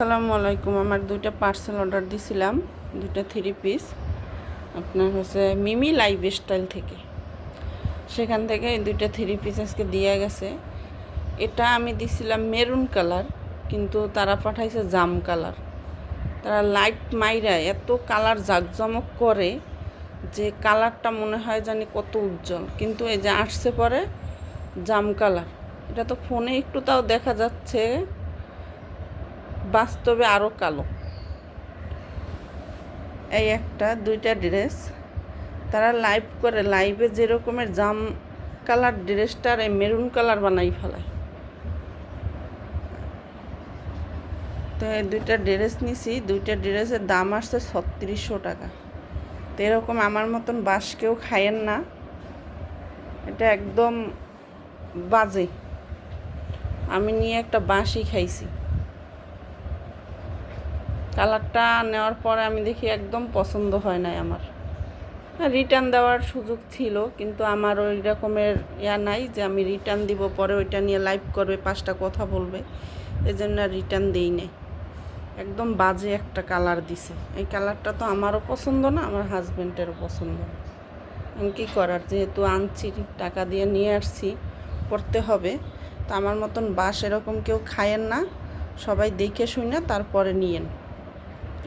আসসালামু আলাইকুম। আমার দুইটা পার্সেল অর্ডার দিছিলাম, দুইটা থ্রি পিস আপনার হচ্ছে মিমি লাইফ স্টাইল থেকে। সেখান থেকে এই দুইটা থ্রি পিস আজকে দিয়ে গেছে। এটা আমি দিছিলাম মেরুন কালার কিন্তু তারা পাঠাইছে জাম কালার তারা লাইট মাইরা এত কালার জাকজমক করে যে কালারটা মনে হয় জানি কত উজ্জ্বল। কিন্তু এই যে আসছে পরে জাম কালার এটা তো ফোনে একটু তাও দেখা যাচ্ছে। বাস্তবে আরও কালো। এই একটা, দুইটা ড্রেস। তারা লাইভ করে, লাইভে যে রকমের জাম কালার ড্রেসটার এই মেরুন কালার বানাই ফেলায়। তো এই দুইটা ড্রেস নিছি, দুইটা ড্রেসের দাম আসছে ছত্রিশশো টাকা। তো এরকম আমার মতন বাস কেউ খায়েন না। এটা একদম বাজে। আমি নিয়ে একটা বাঁশই খাইছি। কালারটা নেওয়ার পরে আমি দেখি একদম পছন্দ হয় নাই আমার। রিটার্ন দেওয়ার সুযোগ ছিল, কিন্তু আমার ওই রকমের ইয়া নাই যে আমি রিটার্ন দিব, পরে ওইটা নিয়ে লাইভ করবে, পাঁচটা কথা বলবে এই জন্য রিটার্ন দিই নাই। একদম বাজে একটা কালার দিছে। এই কালারটা তো আমারও পছন্দ না, আমার হাজব্যান্ডেরও পছন্দ না। আমি কী করার? যেহেতু আনছি, টাকা দিয়ে নিয়ে আসছি, পড়তে হবে। তো আমার মতন বাস এরকম কেউ খায়েন না, সবাই দেখে শুনে তারপরে নিয়েন।